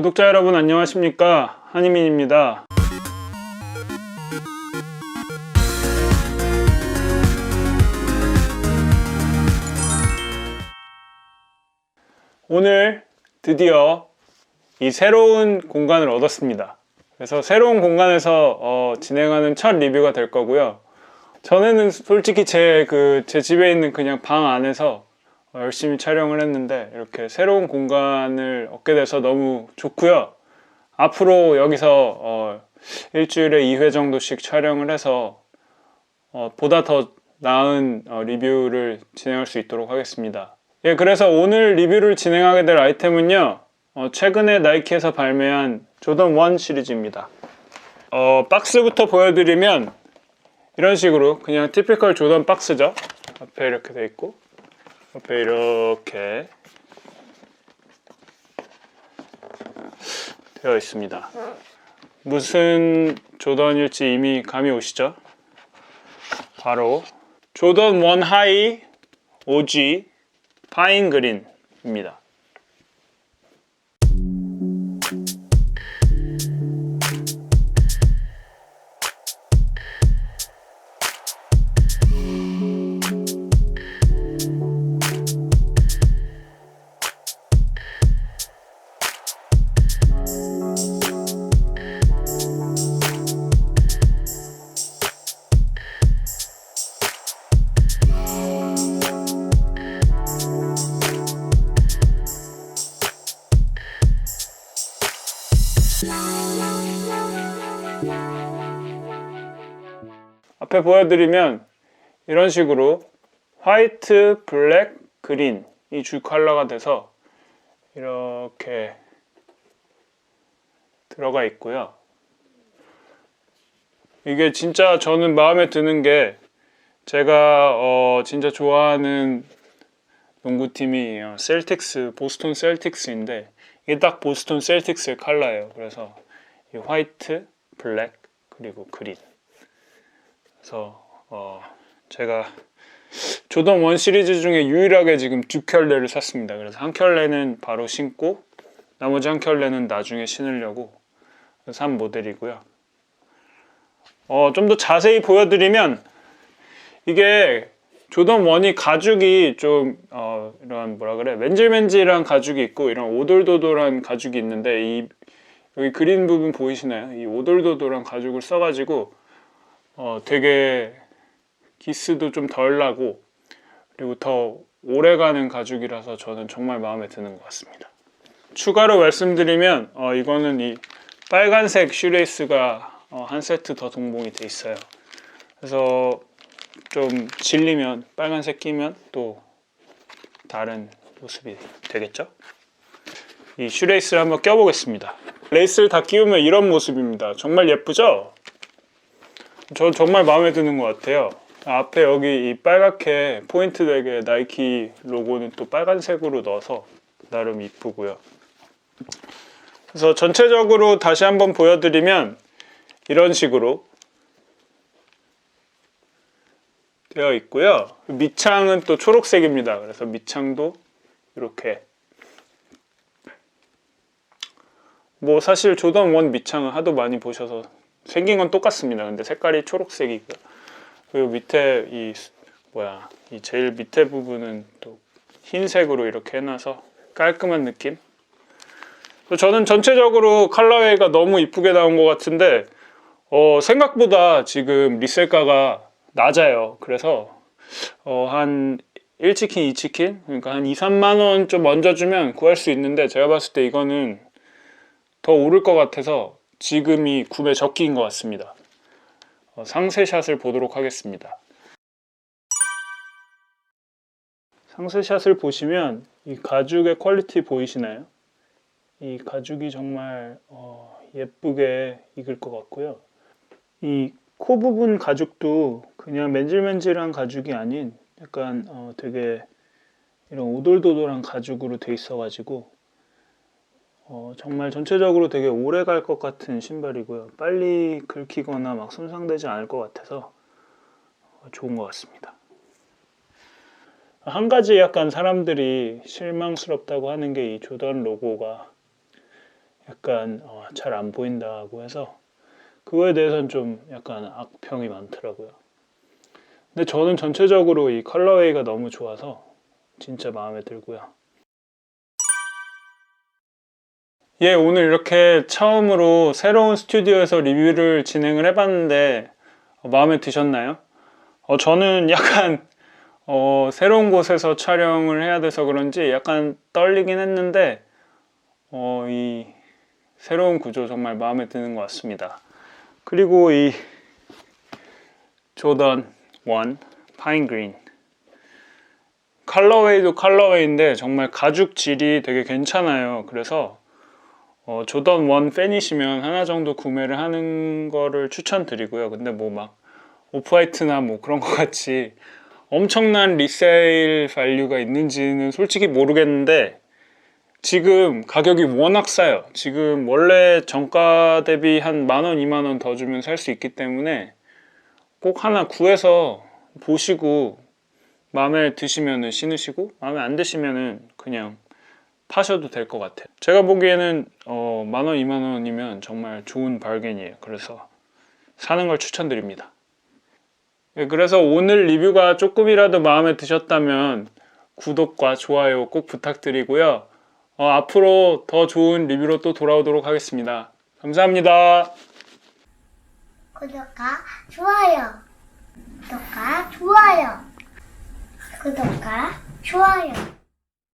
구독자 여러분 안녕하십니까 한희민입니다. 오늘 드디어 이 새로운 공간을 얻었습니다. 그래서 새로운 공간에서 어, 진행하는 첫 리뷰가 될 거고요. 전에는 솔직히 제 그제 집에 있는 그냥 방 안에서 어, 열심히 촬영을 했는데 이렇게 새로운 공간을 얻게 돼서 너무 좋고요. 앞으로 여기서 어, 일주일에 2회 정도씩 촬영을 해서 어, 보다 더 나은 어, 리뷰를 진행할 수 있도록 하겠습니다. 예, 그래서 오늘 리뷰를 진행하게 될 아이템은요. 어, 최근에 나이키에서 발매한 조던 1 시리즈입니다. 어, 박스부터 보여드리면 이런 식으로 그냥 티피컬 조던 박스죠. 앞에 이렇게 돼 있고 옆에 이렇게 되어 있습니다. 무슨 조던일지 이미 감이 오시죠? 바로 조던 1 하이 OG 파인 그린입니다. 앞에 보여드리면 이런 식으로 화이트, 블랙, 그린 이주 컬러가 돼서 이렇게 들어가 있고요. 이게 진짜 저는 마음에 드는 게 제가 어 진짜 좋아하는 농구팀이 어, 셀틱스, 보스턴 셀틱스인데 이게 딱 보스턴 셀틱스의 컬러예요. 그래서 이 화이트, 블랙 그리고 그린. 그래서 어 제가 조던 원 시리즈 중에 유일하게 지금 두 켤레를 샀습니다. 그래서 한 켤레는 바로 신고 나머지 한 켤레는 나중에 신으려고 산 모델이고요. 어, 좀 더 자세히 보여드리면 이게 조던 원이 가죽이 좀 어, 이런 뭐라 그래 맨질맨질한 가죽이 있고 이런 오돌도돌한 가죽이 있는데 이 여기 그린 부분 보이시나요? 이 오돌도돌한 가죽을 써가지고 어, 되게 기스도 좀 덜 나고 그리고 더 오래가는 가죽이라서 저는 정말 마음에 드는 것 같습니다. 추가로 말씀드리면 어, 이거는 이 빨간색 슈레이스가 어, 한 세트 더 동봉이 돼 있어요. 그래서 좀 질리면 빨간색 끼면 또 다른 모습이 되겠죠? 이 슈레이스를 한번 껴보겠습니다. 레이스를 다 끼우면 이런 모습입니다. 정말 예쁘죠? 저 정말 마음에 드는 것 같아요. 앞에 여기 이 빨갛게 포인트 되게 나이키 로고는 또 빨간색으로 넣어서 나름 이쁘고요. 그래서 전체적으로 다시 한번 보여드리면 이런 식으로 되어 있고요. 밑창은 또 초록색입니다. 그래서 밑창도 이렇게 뭐 사실 조던 원 밑창은 하도 많이 보셔서 생긴 건 똑같습니다. 근데 색깔이 초록색이고요. 그리고 밑에 이 뭐야 이 제일 밑에 부분은 또 흰색으로 이렇게 해놔서 깔끔한 느낌. 저는 전체적으로 컬러웨이가 너무 이쁘게 나온 것 같은데 어, 생각보다 지금 리셀가가 낮아요. 그래서 어, 한 1치킨, 2치킨 그러니까 한 2, 3만 원 좀 얹어주면 구할 수 있는데 제가 봤을 때 이거는 더 오를 것 같아서 지금이 구매 적기인 것 같습니다. 어, 상세샷을 보도록 하겠습니다. 상세샷을 보시면 이 가죽의 퀄리티 보이시나요? 이 가죽이 정말 어, 예쁘게 익을 것 같고요. 이 코 부분 가죽도 그냥 맨질맨질한 가죽이 아닌 약간 어, 되게 이런 오돌도돌한 가죽으로 돼 있어 가지고 어, 정말 전체적으로 되게 오래 갈 것 같은 신발이고요. 빨리 긁히거나 막 손상되지 않을 것 같아서 어, 좋은 것 같습니다. 한 가지 약간 사람들이 실망스럽다고 하는 게 이 조던 로고가 약간 어, 잘안 보인다고 해서 그거에 대해서는 좀 약간 악평이 많더라고요. 근데 저는 전체적으로 이 컬러웨이가 너무 좋아서 진짜 마음에 들고요. 예, 오늘 이렇게 처음으로 새로운 스튜디오에서 리뷰를 진행을 해봤는데 어, 마음에 드셨나요? 어, 저는 약간 어, 새로운 곳에서 촬영을 해야 돼서 그런지 약간 떨리긴 했는데 어, 이 새로운 구조 정말 마음에 드는 것 같습니다. 그리고 이 조던 1 파인 그린 컬러웨이도 컬러웨이인데 정말 가죽 질이 되게 괜찮아요. 그래서 어, 조던 1 팬이시면 하나 정도 구매를 하는 거를 추천드리고요. 근데 뭐 막 오프화이트나 뭐 그런 것 같이 엄청난 리세일 밸류가 있는지는 솔직히 모르겠는데 지금 가격이 워낙 싸요. 지금 원래 정가 대비 한 만 원, 이만 원 더 주면 살 수 있기 때문에 꼭 하나 구해서 보시고 마음에 드시면은 신으시고 마음에 안 드시면은 그냥 파셔도 될 것 같아요. 제가 보기에는 어, 만 원, 이만 원이면 정말 좋은 발견이에요. 그래서 사는 걸 추천드립니다. 예, 그래서 오늘 리뷰가 조금이라도 마음에 드셨다면 구독과 좋아요 꼭 부탁드리고요. 어, 앞으로 더 좋은 리뷰로 또 돌아오도록 하겠습니다. 감사합니다. 구독과 좋아요. 구독과 좋아요. 구독과 좋아요.